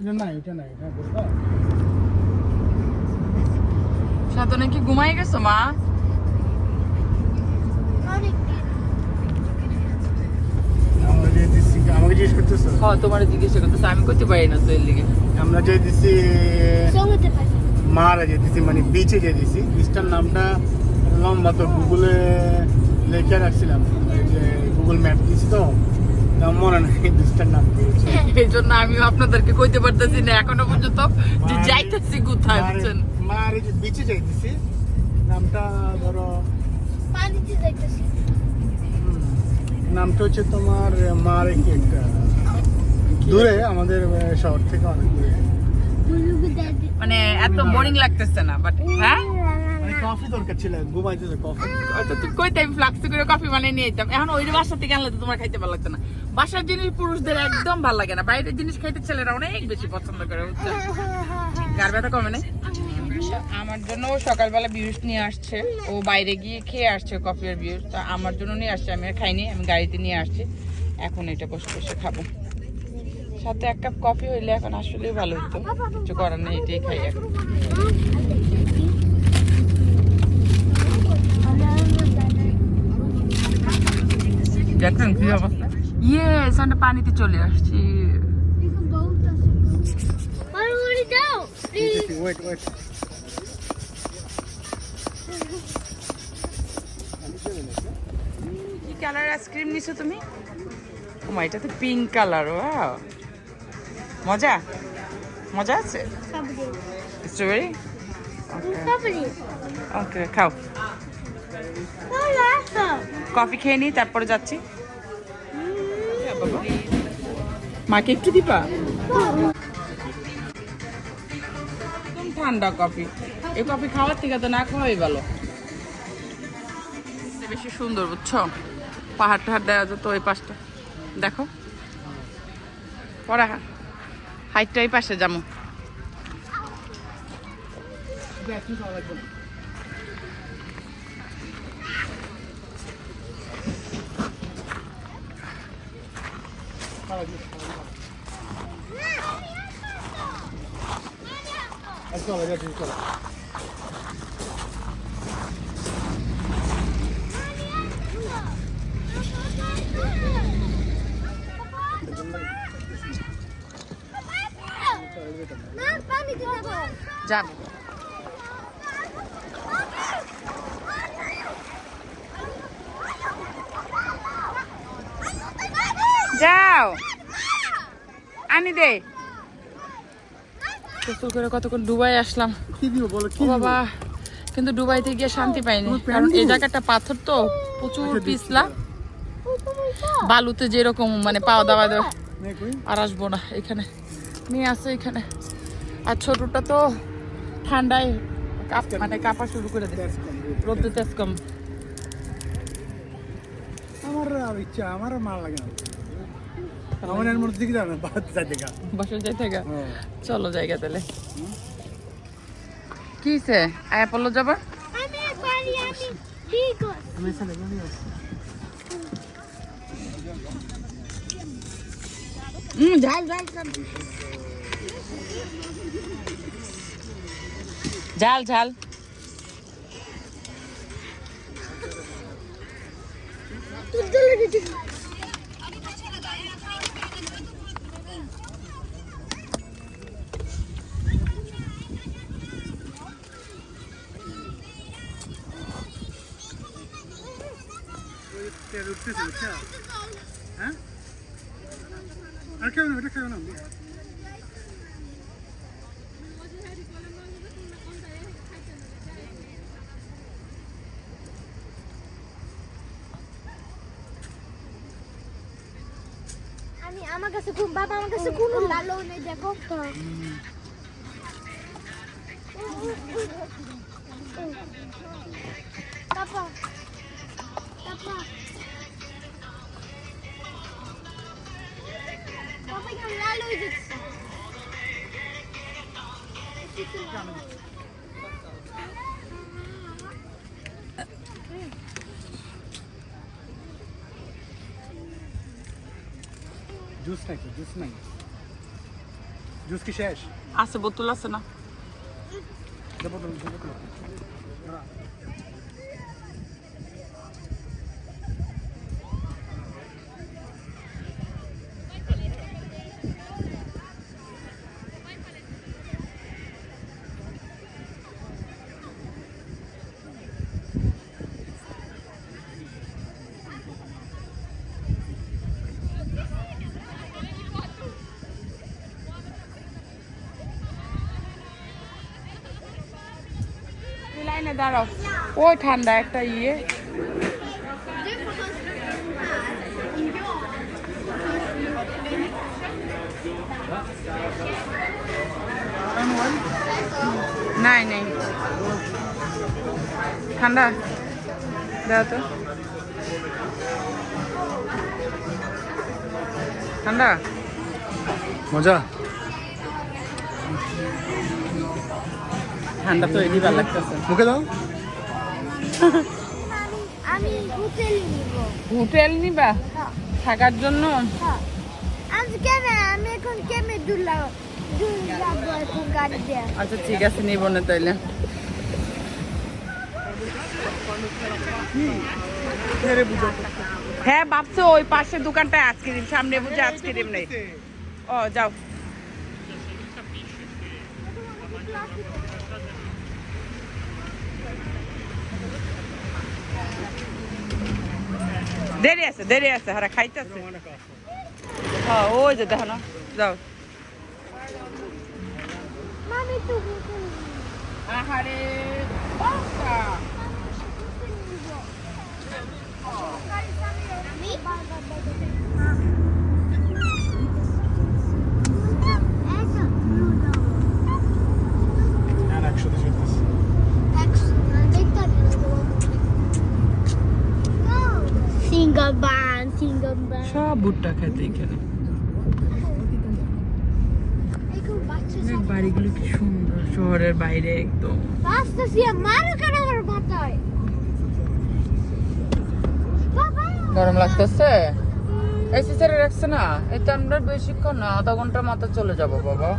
এটা না এটা না এটা বলবা সাধনে কি ঘুমাই গেছো মা? আমরা যে আমাকে জিজ্ঞেস করতেছো? হ্যাঁ তোমার জিজ্ঞাসা করতেছে আমি করতে পারি না তো লিগে। আমরা যে দিচ্ছি মারা যে দিছি মানে বিচে যে দিছি বিচটার নামটা লম্বা তো গুগলে লেখা রাখছিলাম। যে গুগল ম্যাপ দিছি তো মনে নেই নাম দিয়েছি এই জন্য আমি আপনাদেরকে কইতে পারতেছি না এখনও পর্যন্ত যে যাইতেছি কোথায় বুঝছেন? মার যে বিচে যাইতেছি নামটা ধরো নামটা হচ্ছে তোমার মার কি? একটা দূরে আমাদের শহর থেকে অনেক দূরে। মানে এত বোরিং লাগতেছে না বাট হ্যাঁ? মানে কফি দরকার ছিল, ঘুমাইতে কফি। হয়তো তুই কইতে আমি ফ্লাক্সে করে কফি বানিয়ে নিয়ে যেতাম এখন ওই বাসা থেকে আনলে তো তোমার খাইতে ভালো লাগতো না। বাসার জিনিস পুরুষদের একদম ভালো লাগে না। বাইরের জিনিস খাইতে ছেলেরা অনেক বেশি পছন্দ করে গার ব্যথা কমে না আমার জন্য সকালবেলা বিউস নিয়ে আসছে। ও বাইরে গিয়ে খেয়ে আসছে কফি আর বিউস তা আমার জন্য নিয়ে আসছে, আমি আর খাইনি, আমি গাড়িতে নিয়ে আসছি। এখন এটা বসে বসে খাব। সাথে এক কাপ কফি হইলে এখন আসলেই ভালো হতো কিছু করার নেই, এটাই খাই এখন। দেখছেন কি অবস্থা? ইয়ে সামনে পানিতে চলে আসছি। ওয়েট ওয়েট কি কালার আইসক্রিম নিছো তুমি? মা এটা তো পিঙ্ক কালার ওয়াও মজা? মজা আছে? স্ট্রবেরি ওকে খাও। কফি খেয়ে নি, তারপরে যাচ্ছি। মাকে একটু দিবা? একদম ঠান্ডা কফি। এই কফি খাওয়ার থেকে তো না খাওয়াই ভালো। বেশি সুন্দর, বুঝছ? পাহাড় টাহাড় দেওয়া যেত ওই পাশটা। দেখো। পরে হাইটটা এই পাশে যাব চলো যাচ্ছি চলো যাব যাও। আনি দে। গোসল করে কতক্ষণ দুবাই আসলাম। কি দিব বলো কি বাবা কিন্তু দুবাইতে গিয়ে শান্তি পাইনি। কারণ এই জায়গাটা পাথর তো প্রচুর আচ্ছা, পিছলা। বালুতে যেরকম মানে পাওয়া দাওয়া আর আসব না এখানে। নিয়ে আসো এখানে। আর ছোটটা তো ঠান্ডায় কাপ মানে কাপা শুরু করে দেয় রোদ্দু তেজ কম। আমার ইচ্ছা আমার আর মার লাগে না। আমার মধ্যে দিকে যাবে যাই থেকে হ্যাঁ। চলো জায়গা তাহলে। কি সে আয়া পড়ল যাবা? আমি এখানে বলি আছি। হুম ঝাল ঝাল ঝাল। ঝাল উঠতেছে, বুঝছ? হ্যাঁ? আর খেও না, ওটা খেও না। আমি আমার কাছে কোন বাবা আমার কাছে কোন লালো নেই দেখো পাপা পাপা जूस नहीं जूस नहीं। जूस की शेष। आ से बोतल से ना। से बोतल দাঁড়াও। ওই ঠান্ডা একটা ইয়ে। নাই নেই। ঠান্ডা। দাও তো। ঠান্ডা। মজা। ঠান্ডা তো এদিকে ভালো লাগতেছে। মুখে দাও। আমি হোটেল নিব। হোটেল নিবা? হ্যাঁ। থাকার জন্য? হ্যাঁ। আমি আমি এখন কেমে দুলা আচ্ছা ঠিক আছে নিব না তাইলে। হ্যাঁ ভাবছ ওই পাশের দোকানটায় আইসক্রিম সামনে বুঝে আইসক্রিম নেই। ও যাও। দেরি আছে দেরি আছে হারা খাইতেছে। হ্যাঁ ওই যে দেখো না যাও। আহারে সব ভুট্টা খেতে এখানে। বাড়িগুলো কি সুন্দর, শহরের বাইরে একদম। গরম লাগতেছে? এসি ছেড়ে রাখছে না? এটা আমরা বেশিক্ষণ না, আধা ঘণ্টার মাথা চলে যাব, বাবা।